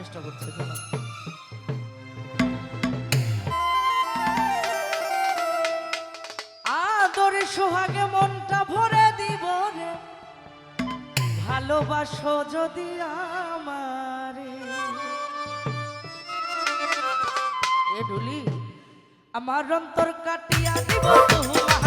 চেষ্টা করছে আদরে সোহাগে মনটা ভরে দিব রে। ভালোবাসো যদি আমারে। এ ডুলি আমার অন্তর কাটিয়া দিব তোমার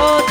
ও